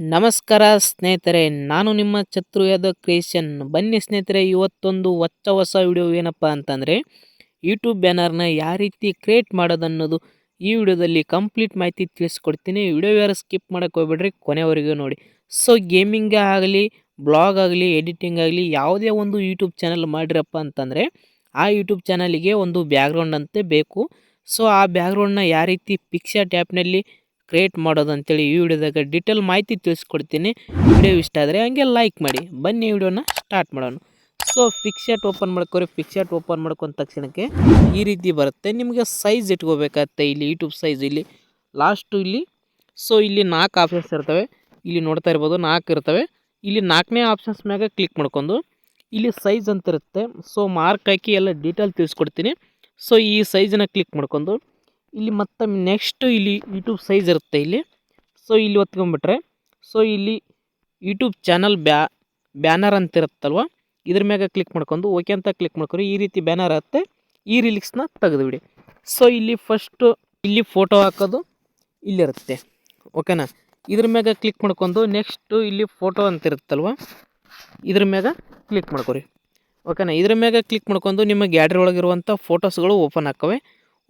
ನಮಸ್ಕಾರ ಸ್ನೇಹಿತರೆ, ನಾನು ನಿಮ್ಮ ಚತ್ರು ಯಾದವ್ ಕ್ರಿಯೇಷನ್ ಬನ್ನಿ ಸ್ನೇಹಿತರೆ, ಇವತ್ತೊಂದು ಹೊಚ್ಚ ಹೊಸ ವಿಡಿಯೋ ಏನಪ್ಪ ಅಂತಂದರೆ ಯೂಟ್ಯೂಬ್ ಬ್ಯಾನರ್ನ ಯಾವ ರೀತಿ ಕ್ರಿಯೇಟ್ ಮಾಡೋದನ್ನೋದು ಈ ವಿಡಿಯೋದಲ್ಲಿ ಕಂಪ್ಲೀಟ್ ಮಾಹಿತಿ ತಿಳಿಸ್ಕೊಡ್ತೀನಿ. ವಿಡಿಯೋ ಯಾರು ಸ್ಕಿಪ್ ಮಾಡೋಕ್ಕೆ ಹೋಗ್ಬೇಡ್ರಿ, ಕೊನೆವರೆಗೂ ನೋಡಿ. ಸೊ ಗೇಮಿಂಗ್ ಆಗಲಿ ಬ್ಲಾಗ್ ಆಗಲಿ ಎಡಿಟಿಂಗ್ ಆಗಲಿ, ಯಾವುದೇ ಒಂದು ಯೂಟ್ಯೂಬ್ ಚಾನಲ್ ಮಾಡಿರಪ್ಪ ಅಂತಂದರೆ, ಆ ಯೂಟ್ಯೂಬ್ ಚಾನಲಿಗೆ ಒಂದು ಬ್ಯಾಕ್ಗ್ರೌಂಡ್ ಅಂತೆ ಬೇಕು. ಸೊ ಆ ಬ್ಯಾಕ್ಗ್ರೌಂಡ್ನ ಯಾವ ರೀತಿ ಪಿಕ್ಚರ್ ಟ್ಯಾಪ್ನಲ್ಲಿ ಕ್ರಿಯೇಟ್ ಮಾಡೋದು ಅಂತೇಳಿ ಈ ವಿಡಿಯೋದಾಗ ಡೀಟೇಲ್ ಮಾಹಿತಿ ತಿಳಿಸ್ಕೊಡ್ತೀನಿ. ವಿಡಿಯೋ ಇಷ್ಟ ಆದರೆ ಹಂಗೆ ಲೈಕ್ ಮಾಡಿ. ಬನ್ನಿ ವಿಡಿಯೋನ ಸ್ಟಾರ್ಟ್ ಮಾಡೋಣ. ಸೊ ಪಿಕ್ಚರ್ಟ್ ಓಪನ್ ಮಾಡ್ಕೋರಿ. ಪಿಕ್ಚರ್ಟ್ ಓಪನ್ ಮಾಡ್ಕೊಂಡ ತಕ್ಷಣಕ್ಕೆ ಈ ರೀತಿ ಬರುತ್ತೆ. ನಿಮಗೆ ಸೈಜ್ ಇಟ್ಕೋಬೇಕಾಗತ್ತೆ ಇಲ್ಲಿ ಯೂಟ್ಯೂಬ್ ಸೈಜ್ ಇಲ್ಲಿ. ಲಾಸ್ಟು ಇಲ್ಲಿ ಸೊ ಇಲ್ಲಿ ನಾಲ್ಕು ಆಪ್ಷನ್ಸ್ ಇರ್ತವೆ. ಇಲ್ಲಿ ನೋಡ್ತಾ ಇರ್ಬೋದು, ನಾಲ್ಕು ಇರ್ತವೆ. ಇಲ್ಲಿ ನಾಲ್ಕನೇ ಆಪ್ಷನ್ಸ್ ಮ್ಯಾಗ ಕ್ಲಿಕ್ ಮಾಡ್ಕೊಂಡು ಇಲ್ಲಿ ಸೈಜ್ ಅಂತ ಇರುತ್ತೆ. ಸೊ ಮಾರ್ಕ್ ಹಾಕಿ ಎಲ್ಲ ಡೀಟೇಲ್ ತಿಳಿಸ್ಕೊಡ್ತೀನಿ. ಸೊ ಈ ಸೈಜನ್ನ ಕ್ಲಿಕ್ ಮಾಡ್ಕೊಂಡು ಇಲ್ಲಿ ಮತ್ತೆ ನೆಕ್ಸ್ಟ್ ಇಲ್ಲಿ ಯೂಟ್ಯೂಬ್ ಸೈಜ್ ಇರುತ್ತೆ ಇಲ್ಲಿ. ಸೊ ಇಲ್ಲಿ ಒತ್ಕೊಂಡ್ಬಿಟ್ರೆ ಸೊ ಇಲ್ಲಿ ಯೂಟ್ಯೂಬ್ ಚಾನಲ್ ಬ್ಯಾ, ಬ್ಯಾನರ್ ಅಂತ ಇರುತ್ತಲ್ವ? ಇದ್ರ ಮ್ಯಾಗ ಕ್ಲಿಕ್ ಮಾಡ್ಕೊಂಡು ಓಕೆ ಅಂತ ಕ್ಲಿಕ್ ಮಾಡ್ಕೊಂಡು ಈ ರೀತಿ ಬ್ಯಾನರ್ ಆಗುತ್ತೆ. ಈ ರಿಲಿಕ್ಸ್ನ ತೆಗೆದುಬಿಡಿ. ಸೊ ಇಲ್ಲಿ ಫಸ್ಟು ಇಲ್ಲಿ ಫೋಟೋ ಹಾಕೋದು ಇಲ್ಲಿರುತ್ತೆ. ಓಕೆನಾ ಇದ್ರ ಮ್ಯಾಗ ಕ್ಲಿಕ್ ಮಾಡ್ಕೊಂಡು ನೆಕ್ಸ್ಟು ಇಲ್ಲಿ ಫೋಟೋ ಅಂತ ಇರುತ್ತಲ್ವ? ಇದ್ರ ಮ್ಯಾಗ ಕ್ಲಿಕ್ ಮಾಡ್ಕೊರಿ. ಓಕೆನಾ ಇದ್ರ ಮ್ಯಾಗ ಕ್ಲಿಕ್ ಮಾಡ್ಕೊಂಡು ನಿಮ್ಮ ಗ್ಯಾಡ್ರಿ ಒಳಗಿರುವಂಥ ಫೋಟೋಸ್ಗಳು ಓಪನ್ ಆಗ್ತವೆ.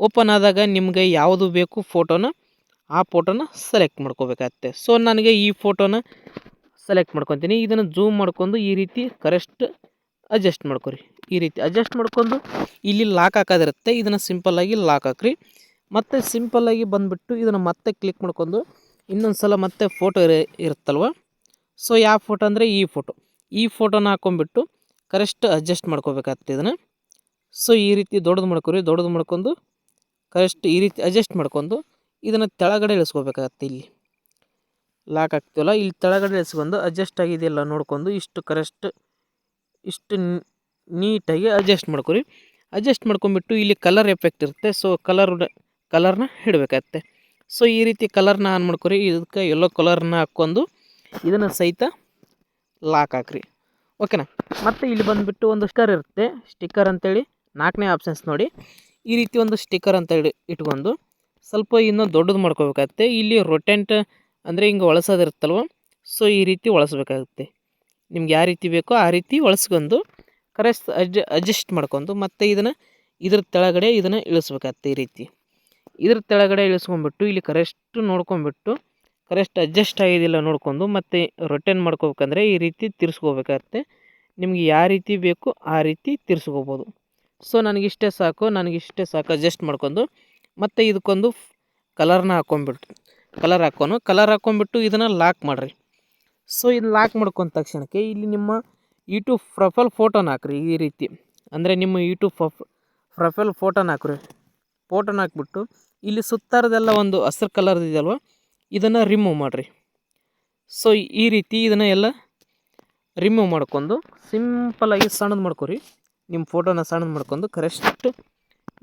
ಓಪನ್ ಆದಾಗ ನಿಮಗೆ ಯಾವುದು ಬೇಕು ಫೋಟೋನ ಆ ಫೋಟೋನ ಸೆಲೆಕ್ಟ್ ಮಾಡ್ಕೋಬೇಕಾಗತ್ತೆ. ಸೊ ನನಗೆ ಈ ಫೋಟೋನ ಸೆಲೆಕ್ಟ್ ಮಾಡ್ಕೊತೀನಿ. ಇದನ್ನು ಜೂಮ್ ಮಾಡ್ಕೊಂಡು ಈ ರೀತಿ ಕರೆಕ್ಟ್ ಅಡ್ಜಸ್ಟ್ ಮಾಡ್ಕೊರಿ. ಈ ರೀತಿ ಅಡ್ಜಸ್ಟ್ ಮಾಡ್ಕೊಂಡು ಇಲ್ಲಿ ಲಾಕ್ ಹಾಕೋದಿರುತ್ತೆ. ಇದನ್ನು ಸಿಂಪಲ್ಲಾಗಿ ಲಾಕ್ ಹಾಕ್ರಿ. ಮತ್ತು ಸಿಂಪಲ್ಲಾಗಿ ಬಂದುಬಿಟ್ಟು ಇದನ್ನು ಮತ್ತೆ ಕ್ಲಿಕ್ ಮಾಡ್ಕೊಂಡು ಇನ್ನೊಂದು ಸಲ ಮತ್ತೆ ಫೋಟೋ ಇರ, ಇರುತ್ತಲ್ವ? ಸೊ ಯಾವ ಫೋಟೋ ಅಂದರೆ ಈ ಫೋಟೋ ಈ ಫೋಟೋನ ಹಾಕೊಂಡ್ಬಿಟ್ಟು ಕರೆಕ್ಟ್ ಅಡ್ಜಸ್ಟ್ ಮಾಡ್ಕೋಬೇಕಾಗ್ತದೆ ಇದನ್ನು. ಸೊ ಈ ರೀತಿ ದೊಡ್ಡದು ಮಾಡ್ಕೊರಿ. ದೊಡ್ಡದು ಮಾಡ್ಕೊಂಡು ಕರೆಕ್ಟ್ ಈ ರೀತಿ ಅಡ್ಜಸ್ಟ್ ಮಾಡ್ಕೊಂಡು ಇದನ್ನು ತೆಳಗಡೆ ಇಳಿಸ್ಕೋಬೇಕಾಗತ್ತೆ ಇಲ್ಲಿ. ಲಾಕ್ ಆಗ್ತೀವಲ್ಲ, ಇಲ್ಲಿ ತೆಳಗಡೆ ಇಳಿಸ್ಕೊಂಡು ಅಡ್ಜಸ್ಟ್ ಆಗಿದೆಯಲ್ಲ ನೋಡ್ಕೊಂಡು ಇಷ್ಟು ಕರೆಸ್ಟ್, ಇಷ್ಟು ನೀಟಾಗಿ ಅಡ್ಜಸ್ಟ್ ಮಾಡ್ಕೊರಿ. ಅಡ್ಜಸ್ಟ್ ಮಾಡ್ಕೊಂಬಿಟ್ಟು ಇಲ್ಲಿ ಕಲರ್ ಎಫೆಕ್ಟ್ ಇರುತ್ತೆ ಸೊ ಕಲರ್ ಕಲರ್ನ ಇಡಬೇಕಾಗತ್ತೆ. ಸೊ ಈ ರೀತಿ ಕಲರ್ನ ಆನ್ ಮಾಡ್ಕೊರಿ, ಇದಕ್ಕೆ ಎಲ್ಲೋ ಕಲರ್ನ ಹಾಕ್ಕೊಂಡು ಇದನ್ನು ಸಹಿತ ಲಾಕ್ ಹಾಕ್ರಿ. ಓಕೆನಾ ಮತ್ತು ಇಲ್ಲಿ ಬಂದುಬಿಟ್ಟು ಒಂದು ಸ್ಟರ್ ಇರುತ್ತೆ ಸ್ಟಿಕ್ಕರ್ ಅಂತೇಳಿ ನಾಲ್ಕನೇ ಆಪ್ಷನ್ಸ್ ನೋಡಿ. ಈ ರೀತಿ ಒಂದು ಸ್ಟಿಕ್ಕರ್ ಅಂತ ಇಟ್ಕೊಂಡು ಸ್ವಲ್ಪ ಇನ್ನೂ ದೊಡ್ಡದು ಮಾಡ್ಕೋಬೇಕಾಗುತ್ತೆ. ಇಲ್ಲಿ ರೊಟೆಂಟ್ ಅಂದರೆ ಹಿಂಗೆ ಒಳಸೋದಿರುತ್ತಲ್ವ ಸೊ ಈ ರೀತಿ ಒಳಸ್ಬೇಕಾಗುತ್ತೆ ನಿಮ್ಗೆ ಯಾವ ರೀತಿ ಬೇಕೋ ಆ ರೀತಿ ಒಳಸ್ಕೊಂಡು ಕರೆಸ್ ಅಡ್ಜ ಅಡ್ಜಸ್ಟ್ ಮಾಡ್ಕೊಂಡು ಮತ್ತು ಇದನ್ನು ಇದ್ರ ತೆಳಗಡೆ ಇದನ್ನು ಇಳಿಸ್ಬೇಕಾಗತ್ತೆ ಈ ರೀತಿ. ಇದ್ರ ತೆಳಗಡೆ ಇಳಿಸ್ಕೊಂಡ್ಬಿಟ್ಟು ಇಲ್ಲಿ ಕರೆಕ್ಟ್ ನೋಡ್ಕೊಂಬಿಟ್ಟು ಕರೆಸ್ಟ್ ಅಡ್ಜಸ್ಟ್ ಆಗಿದಿಲ್ಲ ನೋಡ್ಕೊಂಡು ಮತ್ತು ರೊಟೆನ್ ಮಾಡ್ಕೋಬೇಕಂದ್ರೆ ಈ ರೀತಿ ತಿರ್ಸ್ಕೋಬೇಕಾಗತ್ತೆ. ನಿಮ್ಗೆ ಯಾವ ರೀತಿ ಬೇಕು ಆ ರೀತಿ ತಿರ್ಸ್ಕೋಬೋದು. ಸೊ ನನಗಿಷ್ಟೇ ಸಾಕು ನನಗಿಷ್ಟೇ ಸಾಕು. ಅಡ್ಜಸ್ಟ್ ಮಾಡ್ಕೊಂಡು, ಮತ್ತು ಇದಕ್ಕೊಂದು ಕಲರ್ನ ಹಾಕ್ಕೊಂಬಿಟ್ಟು ಕಲರ್ ಹಾಕೋನು ಕಲರ್ ಹಾಕ್ಕೊಂಬಿಟ್ಟು ಇದನ್ನು ಲಾಕ್ ಮಾಡಿರಿ. ಸೊ ಇದು ಲಾಕ್ ಮಾಡ್ಕೊಂಡ ತಕ್ಷಣಕ್ಕೆ ಇಲ್ಲಿ ನಿಮ್ಮ ಯೂಟ್ಯೂಬ್ ಪ್ರೊಫೈಲ್ ಫೋಟೋನ ಹಾಕ್ರಿ, ಈ ರೀತಿ. ಅಂದರೆ ನಿಮ್ಮ ಯೂಟ್ಯೂಬ್ ಪ್ರೊಫ್ ಪ್ರೊಫೈಲ್ ಫೋಟೋನ ಹಾಕ್ರಿ. ಫೋಟೋನ ಹಾಕ್ಬಿಟ್ಟು, ಇಲ್ಲಿ ಸುತ್ತಾರದೆಲ್ಲ ಒಂದು ಹಸಿರು ಕಲರ್ದು ಇದೆಯಲ್ವ, ಇದನ್ನು ರಿಮೂವ್ ಮಾಡಿರಿ. ಸೊ ಈ ರೀತಿ ಇದನ್ನು ಎಲ್ಲ ರಿಮೂವ್ ಮಾಡ್ಕೊಂಡು ಸಿಂಪಲಾಗಿ ಸಣ್ಣದು ಮಾಡ್ಕೊರಿ. ನಿಮ್ಮ ಫೋಟೋನ ಸಣ್ಣ ಮಾಡ್ಕೊಂಡು ಕರೆಕ್ಟ್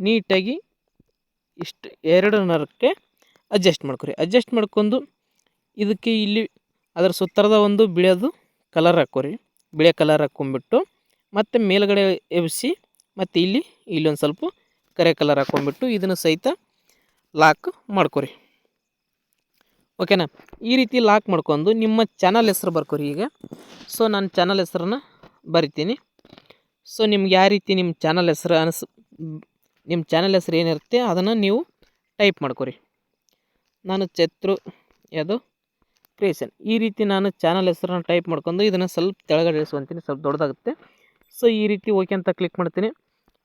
ನೀಟಾಗಿ ಇಷ್ಟು ಎರಡು ನರಕ್ಕೆ ಅಡ್ಜಸ್ಟ್ ಮಾಡ್ಕೊರಿ. ಅಡ್ಜಸ್ಟ್ ಮಾಡ್ಕೊಂಡು ಇದಕ್ಕೆ ಇಲ್ಲಿ ಅದರ ಸುತ್ತರದ ಒಂದು ಬಿಳಿಯೋದು ಕಲರ್ ಹಾಕೋರಿ. ಬಿಳಿಯ ಕಲರ್ ಹಾಕ್ಕೊಂಬಿಟ್ಟು ಮತ್ತು ಮೇಲ್ಗಡೆ ಎಬ್ಸಿ ಮತ್ತು ಇಲ್ಲಿ ಇಲ್ಲೊಂದು ಸ್ವಲ್ಪ ಕರೆ ಕಲರ್ ಹಾಕ್ಕೊಂಬಿಟ್ಟು ಇದನ್ನು ಸಹಿತ ಲಾಕ್ ಮಾಡ್ಕೊರಿ. ಓಕೆನಾ ಈ ರೀತಿ ಲಾಕ್ ಮಾಡ್ಕೊಂಡು ನಿಮ್ಮ ಚಾನಲ್ ಹೆಸ್ರು ಬರ್ಕೊರಿ ಈಗ. ಸೊ ನಾನು ಚಾನಲ್ ಹೆಸ್ರನ್ನ ಬರಿತೀನಿ. ಸೊ ನಿಮ್ಗೆ ಯಾವ ರೀತಿ ನಿಮ್ಮ ಚಾನಲ್ ಹೆಸರು ಅನಿಸ್, ನಿಮ್ಮ ಚಾನಲ್ ಹೆಸರು ಏನಿರುತ್ತೆ ಅದನ್ನು ನೀವು ಟೈಪ್ ಮಾಡ್ಕೊರಿ. ನಾನು ಚತ್ರು, ಯಾವುದು? ಕ್ರಿಯೇಷನ್ ಈ ರೀತಿ ನಾನು ಚಾನಲ್ ಹೆಸರನ್ನು ಟೈಪ್ ಮಾಡ್ಕೊಂಡು ಇದನ್ನು ಸ್ವಲ್ಪ ತೆಳಗಡೆ ಇಳಿಸ್ಕೊತೀನಿ ಸ್ವಲ್ಪ ದೊಡ್ಡದಾಗುತ್ತೆ. ಸೊ ಈ ರೀತಿ ಓಕೆ ಅಂತ ಕ್ಲಿಕ್ ಮಾಡ್ತೀನಿ.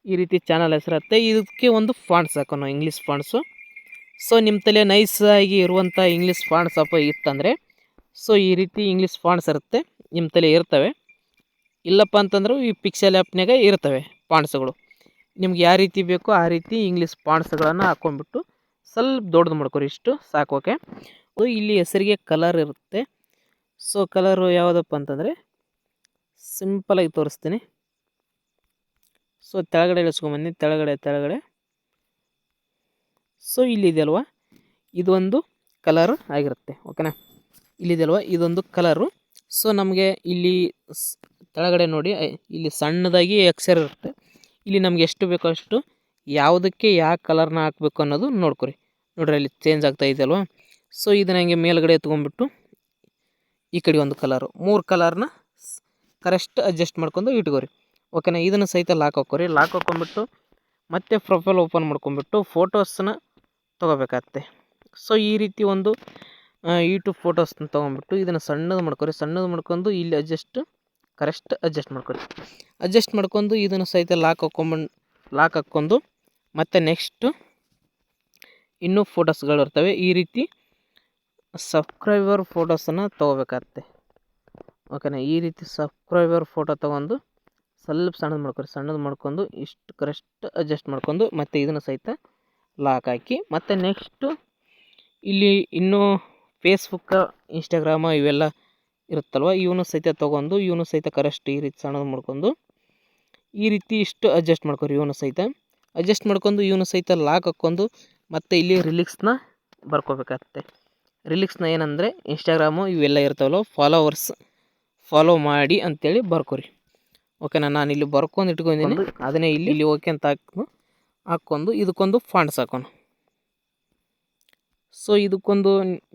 ಈ ರೀತಿ ಚಾನಲ್ ಹೆಸರುತ್ತೆ ಇದಕ್ಕೆ ಒಂದು ಫಾಂಟ್ಸ್ ಹಾಕೋಣ ಇಂಗ್ಲೀಷ್ ಫಾಂಟ್ಸು ಸೊ ನಿಮ್ಮ ತಲೆ ನೈಸ್ ಆಗಿ ಇರುವಂಥ ಇಂಗ್ಲೀಷ್ ಫಾಂಟ್ಸ್ ಅಪ್ಪ ಇತ್ತಂದರೆ ಸೊ ಈ ರೀತಿ ಇಂಗ್ಲೀಷ್ ಫಾಂಟ್ಸ್ ಇರುತ್ತೆ. ನಿಮ್ಮ ತಲೆ ಇರ್ತವೆ ಇಲ್ಲಪ್ಪ ಅಂತಂದ್ರೆ ಈ ಪಿಕ್ಸೆಲ್ ಆ್ಯಪ್ನಾಗ ಇರ್ತವೆ ಪಾಂಡ್ಸ್ಗಳು. ನಿಮ್ಗೆ ಯಾವ ರೀತಿ ಬೇಕೋ ಆ ರೀತಿ ಇಂಗ್ಲೀಷ್ ಪಾಂಡ್ಸ್ಗಳನ್ನು ಹಾಕ್ಕೊಂಡ್ಬಿಟ್ಟು ಸ್ವಲ್ಪ ದೊಡ್ಡದು ಮಾಡ್ಕೊರಿ ಇಷ್ಟು, ಸಾಕು ಓಕೆ ಇಲ್ಲಿ ಹೆಸರಿಗೆ ಕಲರ್ ಇರುತ್ತೆ. ಸೊ ಕಲರು ಯಾವುದಪ್ಪ ಅಂತಂದರೆ ಸಿಂಪಲಾಗಿ ತೋರಿಸ್ತೀನಿ. ಸೊ ತೆಳಗಡೆ ಇಳಿಸ್ಕೊಂಬನ್ನಿ, ತೆಳಗಡೆ ತೆಳಗಡೆ. ಸೊ ಇಲ್ಲಿದೆಯಲ್ವ ಇದೊಂದು ಕಲರ್ ಆಗಿರುತ್ತೆ ಓಕೆನಾ ಇಲ್ಲಿದೆಯಲ್ವ ಇದೊಂದು ಕಲರು ಸೊ ನಮಗೆ ಇಲ್ಲಿ ಕೆಳಗಡೆ ನೋಡಿ ಇಲ್ಲಿ ಸಣ್ಣದಾಗಿ ಅಕ್ಷರ ಇರುತ್ತೆ. ಇಲ್ಲಿ ನಮ್ಗೆ ಎಷ್ಟು ಬೇಕೋ ಅಷ್ಟು ಯಾವುದಕ್ಕೆ ಯಾವ ಕಲರ್ನ ಹಾಕಬೇಕು ಅನ್ನೋದು ನೋಡ್ಕೊರಿ. ನೋಡ್ರಿ, ಅಲ್ಲಿ ಚೇಂಜ್ ಆಗ್ತಾ ಇದೆಯಲ್ವ ಸೊ ಇದನ್ನ ಹಂಗೆ ಮೇಲ್ಗಡೆ ತೊಗೊಂಡ್ಬಿಟ್ಟು ಈ ಕಡೆ ಒಂದು ಕಲರು ಮೂರು ಕಲರ್ನ ಕರೆಕ್ಟ್ ಅಡ್ಜಸ್ಟ್ ಮಾಡ್ಕೊಂಡು ಇಟ್ಕೋರಿ. ಓಕೆನಾ ಇದನ್ನು ಸಹಿತ ಲಾಕ್ ಹಾಕೋರಿ ಲಾಕ್ ಹಾಕೊಂಡ್ಬಿಟ್ಟು ಮತ್ತೆ ಪ್ರೊಫೈಲ್ ಓಪನ್ ಮಾಡ್ಕೊಂಡ್ಬಿಟ್ಟು ಫೋಟೋಸ್ನ ತೊಗೋಬೇಕಾಗತ್ತೆ. ಸೊ ಈ ರೀತಿ ಒಂದು ಯೂಟ್ಯೂಬ್ ಫೋಟೋಸ್ನ ತೊಗೊಂಬಿಟ್ಟು ಇದನ್ನು ಸಣ್ಣದು ಮಾಡ್ಕೋರಿ. ಸಣ್ಣದು ಮಾಡ್ಕೊಂಡು ಇಲ್ಲಿ ಅಡ್ಜಸ್ಟ್ ಕರೆಕ್ಟ್ ಅಡ್ಜಸ್ಟ್ ಮಾಡ್ಕೊಳ್ಳಿ ಅಡ್ಜಸ್ಟ್ ಮಾಡ್ಕೊಂಡು ಇದನ್ನು ಸಹಿತ ಲಾಕ್ ಹಾಕೊಂಬಂದು ಲಾಕ್ ಹಾಕ್ಕೊಂಡು ಮತ್ತು ನೆಕ್ಸ್ಟು ಇನ್ನೂ ಫೋಟೋಸ್ಗಳು ಇರ್ತವೆ. ಈ ರೀತಿ ಸಬ್ಸ್ಕ್ರೈಬರ್ ಫೋಟೋಸನ್ನು ತೊಗೋಬೇಕಾಗತ್ತೆ. ಓಕೆನಾ ಈ ರೀತಿ ಸಬ್ಸ್ಕ್ರೈಬರ್ ಫೋಟೋ ತೊಗೊಂಡು ಸ್ವಲ್ಪ ಸಣ್ಣದು ಮಾಡ್ಕೊರಿ. ಸಣ್ಣದು ಮಾಡ್ಕೊಂಡು ಇಷ್ಟು ಕರೆಕ್ಟ್ ಅಡ್ಜಸ್ಟ್ ಮಾಡ್ಕೊಂಡು ಮತ್ತು ಇದನ್ನು ಸಹಿತ ಲಾಕ್ ಹಾಕಿ ಮತ್ತು ನೆಕ್ಸ್ಟು ಇಲ್ಲಿ ಇನ್ನೂ ಫೇಸ್ಬುಕ್ಕ ಇನ್ಸ್ಟಾಗ್ರಾಮ ಇವೆಲ್ಲ ಇರುತ್ತಲ್ವ ಇವನು ಸಹಿತ ತೊಗೊಂಡು ಇವನು ಸಹಿತ ಕರೆಸ್ಟ್ ಈ ರೀತಿ ಸಣ್ಣದು ಮಾಡ್ಕೊಂಡು ಈ ರೀತಿ ಇಷ್ಟು ಅಡ್ಜಸ್ಟ್ ಮಾಡ್ಕೊರಿ ಇವನು ಸಹಿತ. ಅಡ್ಜಸ್ಟ್ ಮಾಡ್ಕೊಂಡು ಇವನು ಸಹಿತ ಲಾಕ್ ಹಾಕ್ಕೊಂಡು ಮತ್ತು ಇಲ್ಲಿ ರಿಲಿಕ್ಸ್ನ ಬರ್ಕೋಬೇಕಾಗತ್ತೆ. ರಿಲಿಕ್ಸ್ನ ಏನಂದರೆ ಇನ್ಸ್ಟಾಗ್ರಾಮು ಇವೆಲ್ಲ ಇರ್ತಾವಲ್ಲ ಫಾಲೋವರ್ಸ್ ಫಾಲೋ ಮಾಡಿ ಅಂತೇಳಿ ಬರ್ಕೋರಿ. ಓಕೆನಾ ನಾನು ಇಲ್ಲಿ ಬರ್ಕೊಂಡು ಇಟ್ಕೊಂಡಿದ್ದೀನಿ ಅದನ್ನೇ ಇಲ್ಲಿ ಇಲ್ಲಿ ಓಕೆ ಅಂತ ಹಾಕೊಂಡು ಹಾಕ್ಕೊಂಡು ಇದಕ್ಕೊಂದು ಫಾಂಡ್ಸ್ ಹಾಕೋಣ. ಸೊ ಇದಕ್ಕೊಂದು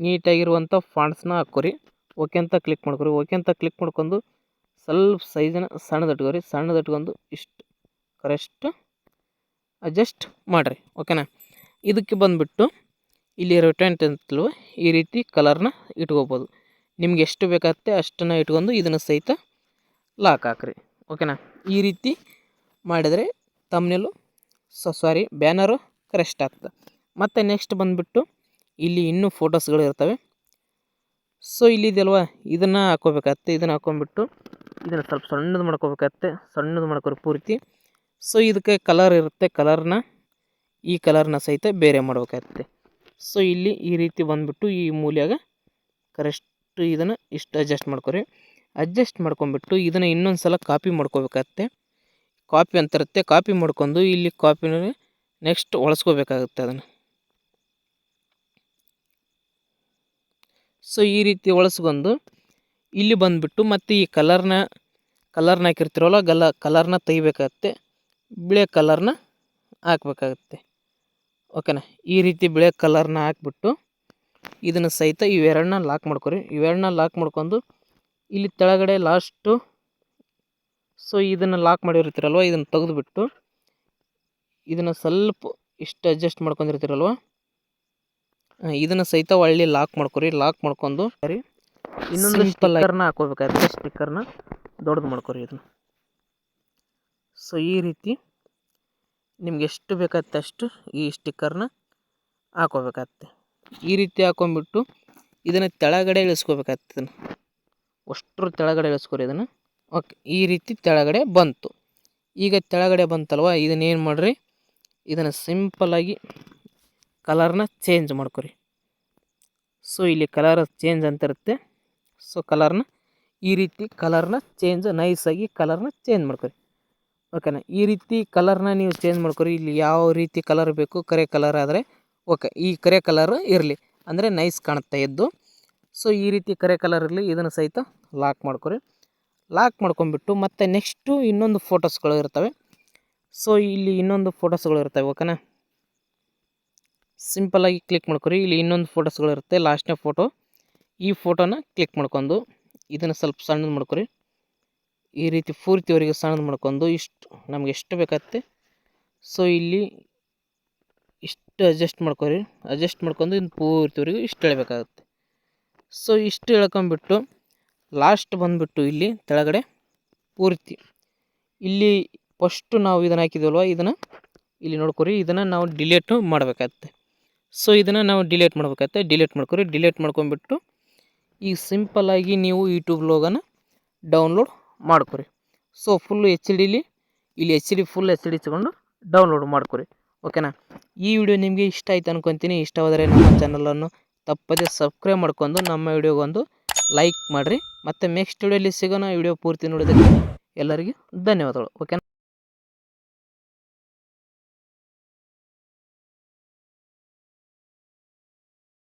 ನೀಟಾಗಿರುವಂಥ ಫಾಂಡ್ಸ್ನ ಹಾಕೋರಿ ಓಕೆ ಅಂತ ಕ್ಲಿಕ್ ಮಾಡ್ಕೊರಿ. ಓಕೆ ಅಂತ ಕ್ಲಿಕ್ ಮಾಡ್ಕೊಂಡು ಸ್ವಲ್ಪ ಸೈಜನ್ನ ಸಣ್ಣದು ಇಟ್ಕೊರಿ. ಸಣ್ಣದು ಇಟ್ಕೊಂಡು ಇಷ್ಟು ಕರೆಕ್ಟ್ ಅಡ್ಜಸ್ಟ್ ಮಾಡಿರಿ. ಓಕೆನಾ ಇದಕ್ಕೆ ಬಂದುಬಿಟ್ಟು ಇಲ್ಲಿ ರಿಟರ್ನ್ ಅಂತಲ್ವ ಈ ರೀತಿ ಕಲರ್ನ ಇಟ್ಕೋಬೋದು. ನಿಮ್ಗೆ ಎಷ್ಟು ಬೇಕಾಗುತ್ತೆ ಅಷ್ಟನ್ನು ಇಟ್ಕೊಂಡು ಇದನ್ನು ಸಹಿತ ಲಾಕ್ ಹಾಕ್ರಿ. ಓಕೆನಾ ಈ ರೀತಿ ಮಾಡಿದರೆ ತಮ್ಮನೆಲು ಸೊ ಸಾರಿ ಬ್ಯಾನರು ಕರೆಸ್ಟ್ ಆಗ್ತದೆ. ಮತ್ತು ನೆಕ್ಸ್ಟ್ ಬಂದುಬಿಟ್ಟು ಇಲ್ಲಿ ಇನ್ನೂ ಫೋಟೋಸ್ಗಳು ಇರ್ತವೆ. ಸೊ ಇಲ್ಲಿದೆಯಲ್ವ ಇದನ್ನು ಹಾಕೋಬೇಕತ್ತೆ ಇದನ್ನು ಹಾಕೊಂಡ್ಬಿಟ್ಟು ಇದನ್ನು ಸ್ವಲ್ಪ ಸಣ್ಣದು ಮಾಡ್ಕೋಬೇಕತ್ತೆ ಸಣ್ಣದು ಮಾಡ್ಕೊರಿ ಪೂರ್ತಿ. ಸೊ ಇದಕ್ಕೆ ಕಲರ್ ಇರುತ್ತೆ ಕಲರ್ನ ಈ ಕಲರ್ನ ಸಹಿತ ಬೇರೆ ಮಾಡ್ಬೇಕಾಗತ್ತೆ. ಸೊ ಇಲ್ಲಿ ಈ ರೀತಿ ಬಂದುಬಿಟ್ಟು ಈ ಮೂಲೆಯಾಗ ಕರೆಕ್ಟ್ ಇದನ್ನು ಇಷ್ಟು ಅಡ್ಜಸ್ಟ್ ಮಾಡ್ಕೊರಿ. ಅಡ್ಜಸ್ಟ್ ಮಾಡ್ಕೊಂಬಿಟ್ಟು ಇದನ್ನು ಇನ್ನೊಂದು ಸಲ ಕಾಪಿ ಮಾಡ್ಕೋಬೇಕಾಗತ್ತೆ. ಕಾಪಿ ಅಂತ ಇರುತ್ತೆ. ಕಾಪಿ ಮಾಡ್ಕೊಂಡು ಇಲ್ಲಿ ಕಾಪಿನ ನೆಕ್ಸ್ಟ್ ಒಳಸ್ಕೋಬೇಕಾಗುತ್ತೆ ಅದನ್ನು. ಸೊ ಈ ರೀತಿ ಒಳಸ್ಕೊಂಡು ಇಲ್ಲಿ ಬಂದುಬಿಟ್ಟು ಮತ್ತು ಈ ಕಲರ್ನ ಕಲರ್ನ ಹಾಕಿರ್ತೀರಲ್ಲ ಗಲ, ಕಲರ್ನ ತೆಗಿಬೇಕಾಗತ್ತೆ. ಬಿಳೆ ಕಲರ್ನ ಹಾಕ್ಬೇಕಾಗತ್ತೆ. ಓಕೆನಾ? ಈ ರೀತಿ ಬಿಳೆ ಕಲರ್ನ ಹಾಕ್ಬಿಟ್ಟು ಇದನ್ನು ಸಹಿತ ಇವೆರಡನ್ನ ಲಾಕ್ ಮಾಡ್ಕೊರಿ. ಇವೆರಡನ್ನ ಲಾಕ್ ಮಾಡ್ಕೊಂಡು ಇಲ್ಲಿ ತೆಳಗಡೆ ಲಾಸ್ಟು, ಸೊ ಇದನ್ನು ಲಾಕ್ ಮಾಡಿರ್ತೀರಲ್ವ, ಇದನ್ನು ತೆಗೆದುಬಿಟ್ಟು ಇದನ್ನು ಸ್ವಲ್ಪ ಇಷ್ಟು ಅಡ್ಜಸ್ಟ್ ಮಾಡ್ಕೊಂಡಿರ್ತೀರಲ್ವ ಇದನ್ನು ಸಹಿತ ಒಳ್ಳೆ ಲಾಕ್ ಮಾಡ್ಕೊರಿ ಲಾಕ್ ಮಾಡ್ಕೊಂಡು ಸರಿ. ಇನ್ನೊಂದು ಸ್ಟಿಕ್ಕರ್ನ ಹಾಕೋಬೇಕಾಗುತ್ತೆ ಸ್ಟಿಕ್ಕರ್ನ ದೊಡ್ಡದು ಮಾಡ್ಕೊರಿ ಇದನ್ನು. ಸೊ ಈ ರೀತಿ ನಿಮ್ಗೆ ಎಷ್ಟು ಬೇಕಾಗುತ್ತೆ ಅಷ್ಟು ಈ ಸ್ಟಿಕ್ಕರ್ನ ಹಾಕೋಬೇಕಾಗತ್ತೆ. ಈ ರೀತಿ ಹಾಕೊಂಡ್ಬಿಟ್ಟು ಇದನ್ನು ತೆಳಗಡೆ ಇಳಿಸ್ಕೋಬೇಕಾಗತ್ತೆ ಇದನ್ನು. ಅಷ್ಟರ ತೆಳಗಡೆ ಇಳಿಸ್ಕೊರಿ ಇದನ್ನು. ಓಕೆ ಈ ರೀತಿ ತೆಳಗಡೆ ಬಂತು. ಈಗ ತೆಳಗಡೆ ಬಂತಲ್ವ? ಇದನ್ನೇನು ಮಾಡಿರಿ? ಇದನ್ನು ಸಿಂಪಲ್ಲಾಗಿ ಕಲರ್ನ ಚೇಂಜ್ ಮಾಡ್ಕೊರಿ. ಸೊ ಇಲ್ಲಿ ಕಲರ್ ಚೇಂಜ್ ಅಂತ ಇರುತ್ತೆ. ಸೊ ಕಲರ್ನ ಈ ರೀತಿ ಕಲರ್ನ ಚೇಂಜ್ ನೈಸಾಗಿ ಕಲರ್ನ ಚೇಂಜ್ ಮಾಡ್ಕೊರಿ. ಓಕೆನಾ ಈ ರೀತಿ ಕಲರ್ನ ನೀವು ಚೇಂಜ್ ಮಾಡ್ಕೊರಿ. ಇಲ್ಲಿ ಯಾವ ರೀತಿ ಕಲರ್ ಬೇಕು, ಕರೆ ಕಲರ್ ಆದರೆ ಓಕೆ ಈ ಕರೆ ಕಲರ್ ಇರಲಿ. ಅಂದರೆ ನೈಸ್ ಕಾಣುತ್ತೆ ಎದ್ದು. ಸೊ ಈ ರೀತಿ ಕರೆ ಕಲರ್ ಇರಲಿ, ಇದನ್ನು ಸಹಿತ ಲಾಕ್ ಮಾಡ್ಕೊರಿ. ಲಾಕ್ ಮಾಡ್ಕೊಂಬಿಟ್ಟು ಮತ್ತು ನೆಕ್ಸ್ಟು ಇನ್ನೊಂದು ಫೋಟೋಸ್ಗಳು ಇರ್ತವೆ. ಸೊ ಇಲ್ಲಿ ಇನ್ನೊಂದು ಫೋಟೋಸ್ಗಳು ಇರ್ತವೆ ಓಕೆನಾ ಸಿಂಪಲ್ಲಾಗಿ ಕ್ಲಿಕ್ ಮಾಡ್ಕೊರಿ. ಇಲ್ಲಿ ಇನ್ನೊಂದು ಫೋಟೋಸ್ಗಳು ಇರುತ್ತೆ ಲಾಸ್ಟ್ನೇ ಫೋಟೋ ಈ ಫೋಟೋನ ಕ್ಲಿಕ್ ಮಾಡ್ಕೊಂಡು ಇದನ್ನು ಸ್ವಲ್ಪ ಸಣ್ಣದು ಮಾಡ್ಕೊರಿ. ಈ ರೀತಿ ಪೂರ್ತಿವರೆಗೆ ಸಣ್ಣದು ಮಾಡ್ಕೊಂಡು ಇಷ್ಟು ನಮ್ಗೆ ಎಷ್ಟು ಬೇಕಾಗುತ್ತೆ. ಸೊ ಇಲ್ಲಿ ಇಷ್ಟು ಅಡ್ಜಸ್ಟ್ ಮಾಡ್ಕೊರಿ. ಅಡ್ಜಸ್ಟ್ ಮಾಡ್ಕೊಂಡು ಇನ್ನು ಪೂರ್ತಿವರೆಗೂ ಇಷ್ಟು ಹೇಳಬೇಕಾಗುತ್ತೆ. ಸೊ ಇಷ್ಟು ಹೇಳ್ಕೊಂಬಿಟ್ಟು ಲಾಸ್ಟ್ ಬಂದುಬಿಟ್ಟು ಇಲ್ಲಿ ತೆಳಗಡೆ ಪೂರ್ತಿ. ಇಲ್ಲಿ ಫಸ್ಟು ನಾವು ಇದನ್ನು ಹಾಕಿದ್ವಲ್ವ? ಇದನ್ನು ಇಲ್ಲಿ ನೋಡ್ಕೊರಿ. ಇದನ್ನು ನಾವು ಡಿಲೇಟು ಮಾಡಬೇಕಾಗತ್ತೆ. ಸೊ ಇದನ್ನು ನಾವು ಡಿಲೇಟ್ ಮಾಡ್ಬೇಕಾಗತ್ತೆ ಡಿಲೇಟ್ ಮಾಡ್ಕೊರಿ. ಡಿಲೇಟ್ ಮಾಡ್ಕೊಂಬಿಟ್ಟು ಈಗ ಸಿಂಪಲ್ಲಾಗಿ ನೀವು ಯೂಟ್ಯೂಬ್ ಲೋಗನ ಡೌನ್ಲೋಡ್ ಮಾಡ್ಕೊರಿ. ಸೊ ಫುಲ್ಲು ಎಚ್ ಡಿಲಿ ಇಲ್ಲಿ H D full H D ತಗೊಂಡು ಡೌನ್ಲೋಡ್ ಮಾಡ್ಕೊರಿ. ಓಕೆನಾ ಈ ವಿಡಿಯೋ ನಿಮಗೆ ಇಷ್ಟ ಆಯ್ತು ಅನ್ಕೊತೀನಿ. ಇಷ್ಟವಾದರೆ ನಮ್ಮ ಚಾನಲನ್ನು ತಪ್ಪದೆ ಸಬ್ಸ್ಕ್ರೈಬ್ ಮಾಡ್ಕೊಂಡು ನಮ್ಮ ವಿಡಿಯೋಗೊಂದು ಲೈಕ್ ಮಾಡಿರಿ. ಮತ್ತು ನೆಕ್ಸ್ಟ್ ವಿಡಿಯೋಲಿ ಸಿಗೋಣ. ವಿಡಿಯೋ ಪೂರ್ತಿ ನೋಡಿದ್ರೆ ಎಲ್ಲರಿಗೂ ಧನ್ಯವಾದಗಳು. ಓಕೆನಾ